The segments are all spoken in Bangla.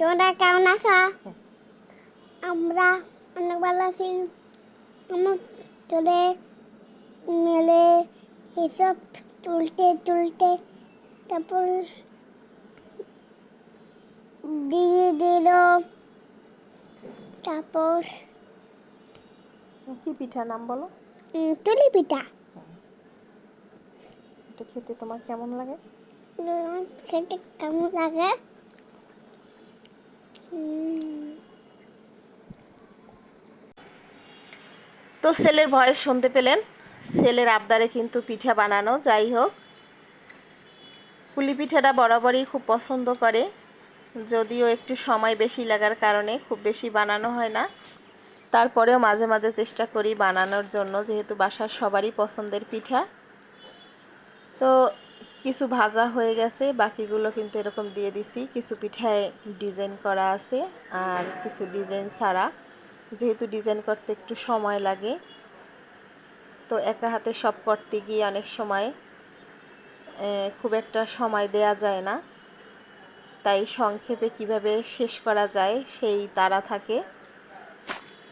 তোমরা কেমন আছো? আমরা অনেক ভালো আছি। আমার চলে মেলে এসব তুলতে তুলতে তারপর দিয়ে দিল। তারপর কি পিঠা নাম বলো? তুলি পিঠা। এটা খেতে তোমার কেমন লাগে? খেতে কেমন লাগে? তো ছেলের ভয়েস শুনতে পেলেন। ছেলের আবদারে কিন্তু পিঠা বানানো, যাই হোক। পুলি পিঠাটা বরাবরই খুব পছন্দ করে। যদিও একটু সময় বেশি লাগার কারণে খুব বেশি বানানো হয় না। তারপরেও মাঝে মাঝে চেষ্টা করি বানানোর জন্য, যেহেতু বাসার সবারই পছন্দের পিঠা। তো কিছু ভাজা হয়ে গেছে, বাকিগুলো কিন্তু এরকম দিয়ে দিছি। কিছু পিঠায় ডিজাইন করা আছে আর কিছু ডিজাইন ছাড়া। যেহেতু ডিজাইন করতে একটু সময় লাগে, তো একা হাতে সব করতে গিয়ে অনেক সময় খুব একটা সময় দেয়া যায় না। তাই সংক্ষেপে কীভাবে শেষ করা যায়, সেই তারা থাকে।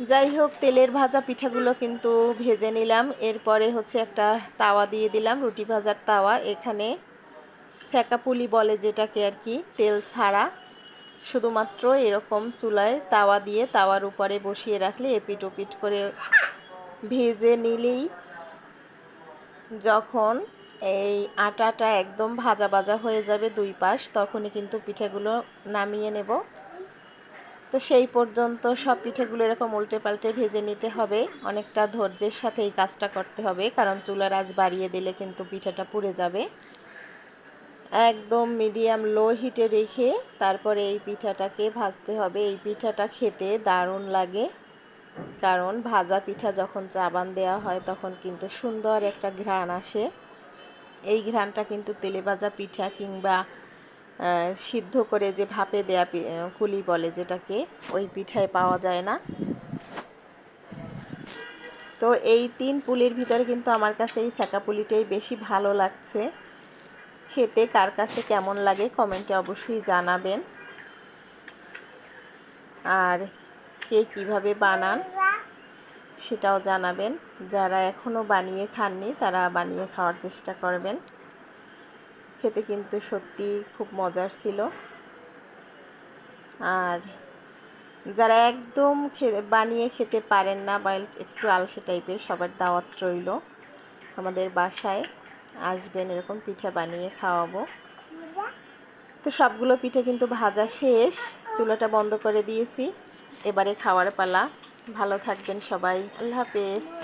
যাই হোক, তেলের ভাজা পিঠাগুলো কিন্তু ভেজে নিলাম। এরপরে হচ্ছে একটা তাওয়া দিয়ে দিলাম, রুটি ভাজার তাওয়া। এখানে স্যাকাপুলি বলে যেটাকে আর কি, তেল ছাড়া। শুধুমাত্র এরকম চুলায় তাওয়া দিয়ে তাওয়ার উপরে বসিয়ে রাখলে এপিট ওপিট করে ভেজে নিলেই যখন এই আটাটা একদম ভাজা ভাজা হয়ে যাবে দুই পাশ, তখনই কিন্তু পিঠাগুলো নামিয়ে নেব। তো সেই পর্যন্ত সব পিঠেগুলো এরকম উল্টে পাল্টে ভেজে নিতে হবে। অনেকটা ধৈর্যের সাথে এই কাজটা করতে হবে, কারণ চুলার আজ বাড়িয়ে দিলে কিন্তু পিঠাটা পুড়ে যাবে। একদম মিডিয়াম লো হিটে রেখে তারপরে এই পিঠাটাকে ভাজতে হবে। এই পিঠাটা খেতে দারুণ লাগে, কারণ ভাজা পিঠা যখন চাবান দেওয়া হয় তখন কিন্তু সুন্দর একটা ঘ্রাণ আসে। এই ঘ্রাণটা কিন্তু তেলে ভাজা পিঠা কিংবা সিদ্ধ করে যে ভাপে দেয়া কুলি বলে যেটাকে, ওই পিঠায় পাওয়া যায় না। তো এই তিন পুলির ভিতরে কিন্তু আমার কাছে এই স্যাকা পুলিটাই বেশি ভালো লাগছে। খেতে কার কাছে কেমন লাগে কমেন্টে অবশ্যই জানাবেন। আর কে কীভাবে বানান সেটাও জানাবেন। যারা এখনও বানিয়ে খাননি, তারা বানিয়ে খাওয়ার চেষ্টা করবেন। খেতে কিন্তু সত্যি খুব মজার ছিল। আর যারা একদম বানিয়ে খেতে পারেন না বা একটু আলসে টাইপের, সবার দাওয়াত রইল। আমাদের বাসায় আসবেন, এরকম পিঠা বানিয়ে খাওয়াবো। তো সবগুলো পিঠে কিন্তু ভাজা শেষ। চুলাটা বন্ধ করে দিয়েছি। এবারে খাওয়ার পালা। ভালো থাকবেন সবাই। আল্লাহ হাফেজ।